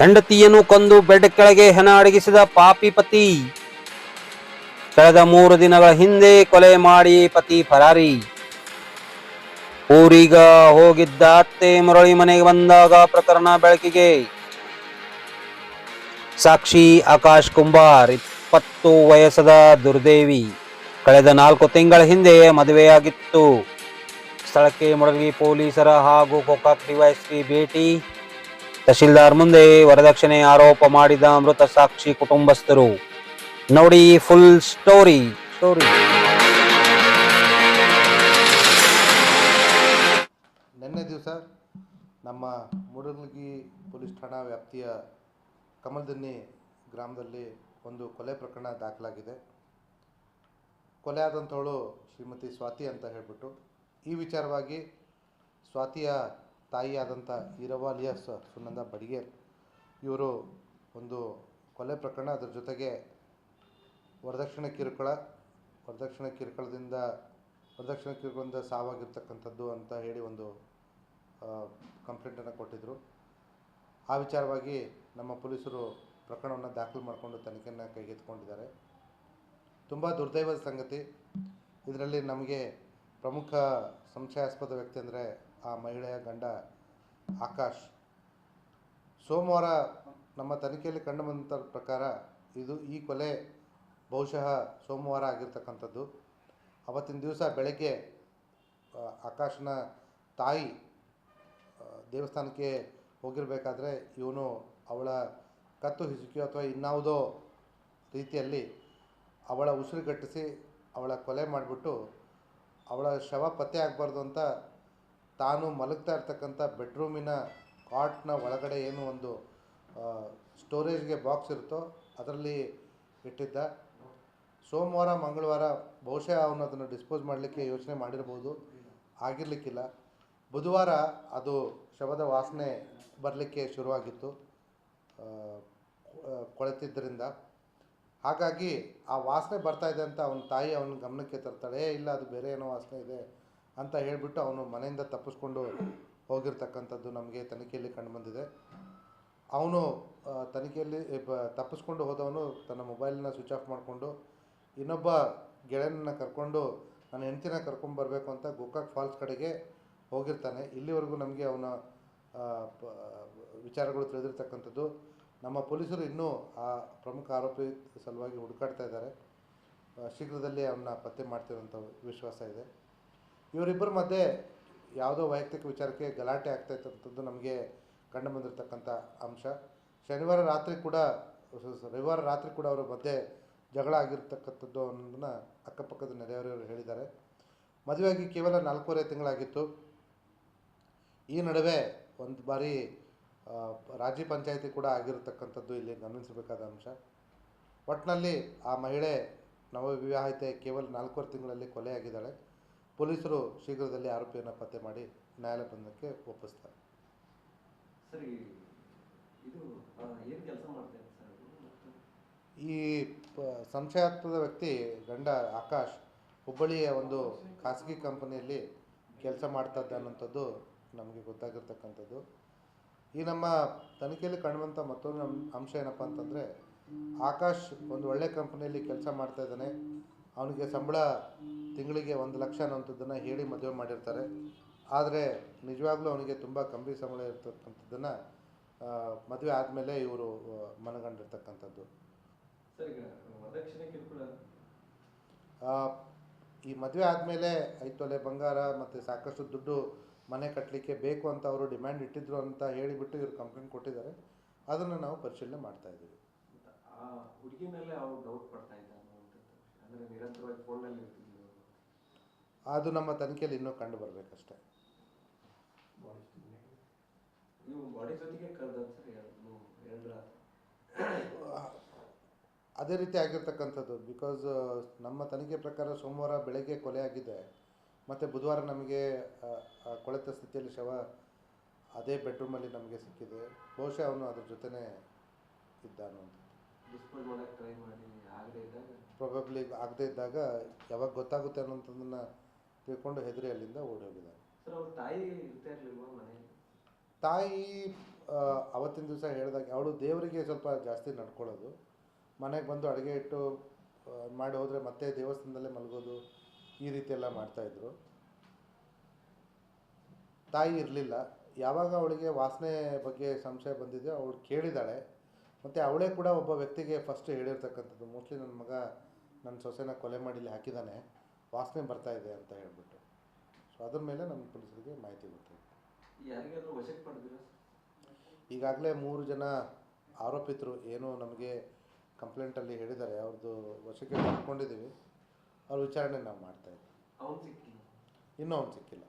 ಹೆಂಡತಿಯನ್ನು ಕೊಂದು ಬೆಡ್ ಕೆಳಗೆ ಹೆಣ ಅಡಗಿಸಿದ ಪಾಪಿ ಪತಿ. ಕಳೆದ ಮೂರು ದಿನಗಳ ಹಿಂದೆ ಕೊಲೆ ಮಾಡಿ ಪತಿ ಫರಾರಿ ಊರಿಗ ಹೋಗಿದ್ದ ಅತ್ತೆ ಮುರಳಿ ಮನೆಗೆ ಬಂದಾಗ ಪ್ರಕರಣ ಬೆಳಕಿಗೆ. ಸಾಕ್ಷಿ ಆಕಾಶ್ ಕುಂಬಾರ್, ಇಪ್ಪತ್ತು ವಯಸ್ಸದ ದುರ್ದೇವಿ. ಕಳೆದ ನಾಲ್ಕು ತಿಂಗಳ ಹಿಂದೆ ಮದುವೆಯಾಗಿತ್ತು. ಸ್ಥಳಕ್ಕೆ ಮುರಳಿ ಪೊಲೀಸರ ಹಾಗೂ ಗೋಕಾಕ್ ಡಿವೈಎಸ್ಪಿ ಭೇಟಿ. ತಹಶೀಲ್ದಾರ್ ಮುಂದೆ ವರದಕ್ಷಿಣೆ ಆರೋಪ ಮಾಡಿದ ಮೃತ ಸಾಕ್ಷಿ ಕುಟುಂಬಸ್ಥರು. ನೋಡಿ ಫುಲ್ ಸ್ಟೋರಿ ಸ್ಟೋರಿ ನಿನ್ನೆ ದಿವಸ ನಮ್ಮ ಮೂಡಲಗಿ ಪೊಲೀಸ್ ಠಾಣಾ ವ್ಯಾಪ್ತಿಯ ಕಮಲದನ್ನಿ ಗ್ರಾಮದಲ್ಲಿ ಒಂದು ಕೊಲೆ ಪ್ರಕರಣ ದಾಖಲಾಗಿದೆ. ಕೊಲೆ ಆದಂಥವಳು ಶ್ರೀಮತಿ ಸ್ವಾತಿ ಅಂತ ಹೇಳಿಬಿಟ್ಟು ಈ ವಿಚಾರವಾಗಿ ಸ್ವಾತಿಯ ತಾಯಿಯಾದಂಥ ಈರವಾಲಿಯಸ್ ಸುನಂದ ಬಡಿಗೇರ್ ಇವರು ಒಂದು ಕೊಲೆ ಪ್ರಕರಣ. ಅದರ ಜೊತೆಗೆ ವರದಕ್ಷಿಣೆ ಕಿರುಕುಳ, ವರದಕ್ಷಿಣೆ ಕಿರುಕುಳದಿಂದ ವರದಕ್ಷಿಣೆ ಕಿರುಕುಳದಿಂದ ಸಾವಾಗಿರ್ತಕ್ಕಂಥದ್ದು ಅಂತ ಹೇಳಿ ಒಂದು ಕಂಪ್ಲೇಂಟನ್ನು ಕೊಟ್ಟಿದ್ದರು ಆ ವಿಚಾರವಾಗಿ ನಮ್ಮ ಪೊಲೀಸರು ಪ್ರಕರಣವನ್ನು ದಾಖಲು ಮಾಡಿಕೊಂಡು ತನಿಖೆಯನ್ನು ಕೈಗೆತ್ತಿಕೊಂಡಿದ್ದಾರೆ. ತುಂಬ ದುರ್ದೈವದ ಸಂಗತಿ. ಇದರಲ್ಲಿ ನಮಗೆ ಪ್ರಮುಖ ಸಂಶಯಾಸ್ಪದ ವ್ಯಕ್ತಿ ಅಂದರೆ ಆ ಮಹಿಳೆಯ ಗಂಡ ಆಕಾಶ್. ಸೋಮವಾರ ನಮ್ಮ ತನಿಖೆಯಲ್ಲಿ ಕಂಡು ಬಂದ ಪ್ರಕಾರ ಇದು ಈ ಕೊಲೆ ಬಹುಶಃ ಸೋಮವಾರ ಆಗಿರ್ತಕ್ಕಂಥದ್ದು. ಅವತ್ತಿನ ದಿವಸ ಬೆಳಗ್ಗೆ ಆಕಾಶನ ತಾಯಿ ದೇವಸ್ಥಾನಕ್ಕೆ ಹೋಗಿರಬೇಕಾದ್ರೆ ಇವನು ಅವಳ ಕತ್ತು ಹಿಸುಕಿಯೋ ಅಥವಾ ಇನ್ನಾವುದೋ ರೀತಿಯಲ್ಲಿ ಅವಳ ಉಸಿರುಗಟ್ಟಿಸಿ ಅವಳ ಕೊಲೆ ಮಾಡಿಬಿಟ್ಟು ಅವಳ ಶವ ಪತ್ತೆ ಆಗಬಾರ್ದು ಅಂತ ತಾನು ಮಲಗ್ತಾ ಇರ್ತಕ್ಕಂಥ ಬೆಡ್ರೂಮಿನ ಕಾಟ್ನ ಒಳಗಡೆ ಏನು ಒಂದು ಸ್ಟೋರೇಜ್ಗೆ ಬಾಕ್ಸ್ ಇರುತ್ತೋ ಅದರಲ್ಲಿ ಇಟ್ಟಿದ್ದ. ಸೋಮವಾರ, ಮಂಗಳವಾರ ಬಹುಶಃ ಅವನು ಅದನ್ನು ಡಿಸ್ಪೋಸ್ ಮಾಡಲಿಕ್ಕೆ ಯೋಚನೆ ಮಾಡಿರ್ಬೋದು. ಆಗಿರಲಿಕ್ಕಿಲ್ಲ. ಬುಧವಾರ ಅದು ಶವದ ವಾಸನೆ ಬರಲಿಕ್ಕೆ ಶುರುವಾಗಿತ್ತು ಕೊಳೆತಿದ್ದರಿಂದ. ಹಾಗಾಗಿ ಆ ವಾಸನೆ ಬರ್ತಾ ಇದೆ ಅಂತ ಅವನ ತಾಯಿ ಅವನ ಗಮನಕ್ಕೆ ತರ್ತಾಳೆ ಇಲ್ಲ, ಅದು ಬೇರೆ ಏನೋ ವಾಸನೆ ಇದೆ ಅಂತ ಹೇಳಿಬಿಟ್ಟು ಅವನು ಮನೆಯಿಂದ ತಪ್ಪಿಸ್ಕೊಂಡು ಹೋಗಿರ್ತಕ್ಕಂಥದ್ದು ನಮಗೆ ತನಿಖೆಯಲ್ಲಿ ಕಂಡುಬಂದಿದೆ ಅವನು ತನಿಖೆಯಲ್ಲಿ ತಪ್ಪಿಸ್ಕೊಂಡು ಹೋದವನು ತನ್ನ ಮೊಬೈಲನ್ನ ಸ್ವಿಚ್ ಆಫ್ ಮಾಡಿಕೊಂಡು ಇನ್ನೊಬ್ಬ ಗೆಳೆಯನನ್ನು ಕರ್ಕೊಂಡು, ನನ್ನ ಹೆಂಡ್ತಿನ ಕರ್ಕೊಂಡ್ಬರಬೇಕು ಅಂತ ಗೋಕಾಕ್ ಫಾಲ್ಸ್ ಕಡೆಗೆ ಹೋಗಿರ್ತಾನೆ. ಇಲ್ಲಿವರೆಗೂ ನಮಗೆ ಅವನ ವಿಚಾರಗಳು ತಿಳಿದಿರ್ತಕ್ಕಂಥದ್ದು. ನಮ್ಮ ಪೊಲೀಸರು ಇನ್ನೂ ಆ ಪ್ರಮುಖ ಆರೋಪಿ ಸಲುವಾಗಿ ಹುಡುಕಾಡ್ತಾ ಇದ್ದಾರೆ. ಶೀಘ್ರದಲ್ಲೇ ಅವನ್ನ ಪತ್ತೆ ಮಾಡ್ತಿರೋಂಥ ವಿಶ್ವಾಸ ಇದೆ. ಇವರಿಬ್ಬರ ಮಧ್ಯೆ ಯಾವುದೋ ವೈಯಕ್ತಿಕ ವಿಚಾರಕ್ಕೆ ಗಲಾಟೆ ಆಗ್ತಾ ಇತ್ತಂಥದ್ದು ನಮಗೆ ಕಂಡು ಬಂದಿರತಕ್ಕಂಥ ಅಂಶ. ಶನಿವಾರ ರಾತ್ರಿ ಕೂಡ ರವಿವಾರ ರಾತ್ರಿ ಕೂಡ ಅವರ ಮಧ್ಯೆ ಜಗಳ ಆಗಿರ್ತಕ್ಕಂಥದ್ದು ಅನ್ನೋದನ್ನ ಅಕ್ಕಪಕ್ಕದ ನೆರೆಹೊರೆಯವರು ಹೇಳಿದ್ದಾರೆ. ಮದುವೆಯಾಗಿ ಕೇವಲ ನಾಲ್ಕೂವರೆ ತಿಂಗಳಾಗಿತ್ತು. ಈ ನಡುವೆ ಒಂದು ಬಾರಿ ರಾಜ್ಯ ಪಂಚಾಯಿತಿ ಕೂಡ ಆಗಿರತಕ್ಕಂಥದ್ದು ಇಲ್ಲಿ ಗಮನಿಸಬೇಕಾದ ಅಂಶ. ಒಟ್ಟಿನಲ್ಲಿ ಆ ಮಹಿಳೆ ನವವಿವಾಹಿತೆ ಕೇವಲ ನಾಲ್ಕೂವರೆ ತಿಂಗಳಲ್ಲಿ ಕೊಲೆಯಾಗಿದ್ದಾಳೆ. ಪೊಲೀಸರು ಶೀಘ್ರದಲ್ಲಿ ಆರೋಪಿಯನ್ನು ಪತ್ತೆ ಮಾಡಿ ನ್ಯಾಯಾಲಯ ಬಂಧನಕ್ಕೆ ಒಪ್ಪಿಸ್ತಾರೆ. ಈ ಸಂಶಯಾಸ್ಪದ ವ್ಯಕ್ತಿ ಗಂಡ ಆಕಾಶ್ ಹುಬ್ಬಳ್ಳಿಯ ಒಂದು ಖಾಸಗಿ ಕಂಪನಿಯಲ್ಲಿ ಕೆಲಸ ಮಾಡ್ತಾ ಇದ್ದ ಅನ್ನೋಂಥದ್ದು ನಮಗೆ ಗೊತ್ತಾಗಿರ್ತಕ್ಕಂಥದ್ದು. ಈ ನಮ್ಮ ತನಿಖೆಯಲ್ಲಿ ಕಾಣುವಂಥ ಮತ್ತೊಂದು ಅಂಶ ಏನಪ್ಪ ಅಂತಂದರೆ ಆಕಾಶ್ ಒಂದು ಒಳ್ಳೆ ಕಂಪನಿಯಲ್ಲಿ ಕೆಲಸ ಮಾಡ್ತಾ ಇದ್ದಾನೆ. ಅವನಿಗೆ ಸಂಬಳ ತಿಂಗಳಿಗೆ ಒಂದು ಲಕ್ಷ ಅನ್ನೋಂಥದ್ದನ್ನು ಹೇಳಿ ಮದುವೆ ಮಾಡಿರ್ತಾರೆ. ಆದರೆ ನಿಜವಾಗ್ಲೂ ಅವನಿಗೆ ತುಂಬ ಕಮ್ಮಿ ಸಂಬಳ ಇರ್ತಕ್ಕಂಥದ್ದನ್ನು ಮದುವೆ ಆದಮೇಲೆ ಇವರು ಮನಗಂಡಿರ್ತಕ್ಕಂಥದ್ದು. ಈ ಮದುವೆ ಆದಮೇಲೆ ಐದು ತೊಲೆ ಬಂಗಾರ ಮತ್ತು ಸಾಕಷ್ಟು ದುಡ್ಡು ಮನೆ ಕಟ್ಟಲಿಕ್ಕೆ ಬೇಕು ಅಂತ ಅವರು ಡಿಮ್ಯಾಂಡ್ ಇಟ್ಟಿದ್ರು ಅಂತ ಹೇಳಿಬಿಟ್ಟು ಇವರು ಕಂಪ್ಲೇಂಟ್ ಕೊಟ್ಟಿದ್ದಾರೆ. ಅದನ್ನು ನಾವು ಪರಿಶೀಲನೆ ಮಾಡ್ತಾ ಇದ್ದೀವಿ. ಮತ್ತು ಆ ಹುಡುಗಿ ಮೇಲೆ ಅವ್ರು ಡೌಟ್ ಪಡ್ತಾ ಅಂದರೆ ನಿರಂತರವಾಗಿ ಫೋನಲ್ಲಿ ಅದು ನಮ್ಮ ತನಿಖೆಯಲ್ಲಿ ಇನ್ನೂ ಕಂಡು ಬರಬೇಕಷ್ಟೇ. ಅದೇ ರೀತಿ ಆಗಿರ್ತಕ್ಕಂಥದ್ದು. ಬಿಕಾಸ್ ನಮ್ಮ ತನಿಖೆ ಪ್ರಕಾರ ಸೋಮವಾರ ಬೆಳಗ್ಗೆ ಕೊಲೆ ಆಗಿದೆ. ಮತ್ತು ಬುಧವಾರ ನಮಗೆ ಕೊಳೆತ ಸ್ಥಿತಿಯಲ್ಲಿ ಶವ ಅದೇ ಬೆಡ್ರೂಮಲ್ಲಿ ನಮಗೆ ಸಿಕ್ಕಿದೆ. ಬಹುಶಃ ಅವನು ಅದ್ರ ಜೊತೆನೇ ಇದ್ದ ಅನ್ನುವಂಥದ್ದು ಪ್ರಾಬಬ್ಲಿ ಆಗದೇ ಇದ್ದಾಗ? ಯಾವಾಗ ಗೊತ್ತಾಗುತ್ತೆ ಅನ್ನೋಂಥದ್ದನ್ನು ತಿಳ್ಕೊಂಡು ಹೆದರಿ ಅಲ್ಲಿಂದ ಓಡಿ ಹೋಗಿದ್ದಾನೆ. ತಾಯಿ ಅವತ್ತಿನ ದಿವಸ ಹೇಳಿದಾಗ ಅವಳು ದೇವರಿಗೆ ಸ್ವಲ್ಪ ಜಾಸ್ತಿ ನಡ್ಕೊಳ್ಳೋದು. ಮನೆಗೆ ಬಂದು ಅಡುಗೆ ಇಟ್ಟು ಮಾಡಿ ಹೋದರೆ ಮತ್ತೆ ದೇವಸ್ಥಾನದಲ್ಲೇ ಮಲಗೋದು. ಈ ರೀತಿ ಎಲ್ಲ ಮಾಡ್ತಾಯಿದ್ರು ತಾಯಿ ಇರಲಿಲ್ಲ. ಯಾವಾಗ ಅವಳಿಗೆ ವಾಸನೆ ಬಗ್ಗೆ ಸಂಶಯ ಬಂದಿದೆಯೋ ಅವಳು ಕೇಳಿದಾಳೆ. ಮತ್ತು ಅವಳೇ ಕೂಡ ಒಬ್ಬ ವ್ಯಕ್ತಿಗೆ ಫಸ್ಟ್ ಹೇಳಿರ್ತಕ್ಕಂಥದ್ದು. ಮೋಸ್ಟ್ಲಿ ನನ್ನ ಮಗ ನನ್ನ ಸೊಸೆನ ಕೊಲೆ ಮಾಡಿ ಇಲ್ಲಿ ಹಾಕಿದ್ದಾನೆ ವಾಸನೆ ಬರ್ತಾ ಇದೆ ಅಂತ ಹೇಳ್ಬಿಟ್ಟು. ಸೊ ಅದ್ರ ಮೇಲೆ ನಮ್ಮ ಪೊಲೀಸರಿಗೆ ಮಾಹಿತಿ ಗೊತ್ತಾಯಿತು ಪಡೆದಿರಾ ಈಗಾಗಲೇ ಮೂರು ಜನ ಆರೋಪಿತರು ಏನು ನಮಗೆ ಕಂಪ್ಲೇಂಟಲ್ಲಿ ಹೇಳಿದ್ದಾರೆ. ಅವ್ರದ್ದು ವಶಕ್ಕೆ ಪಡ್ಕೊಂಡಿದ್ದೀವಿ. ಅವ್ರ ವಿಚಾರಣೆ ನಾವು ಅವನು ಸಿಕ್ಕಿಲ್ಲ. ಇನ್ನೂ ಅವ್ನು ಸಿಕ್ಕಿಲ್ಲ.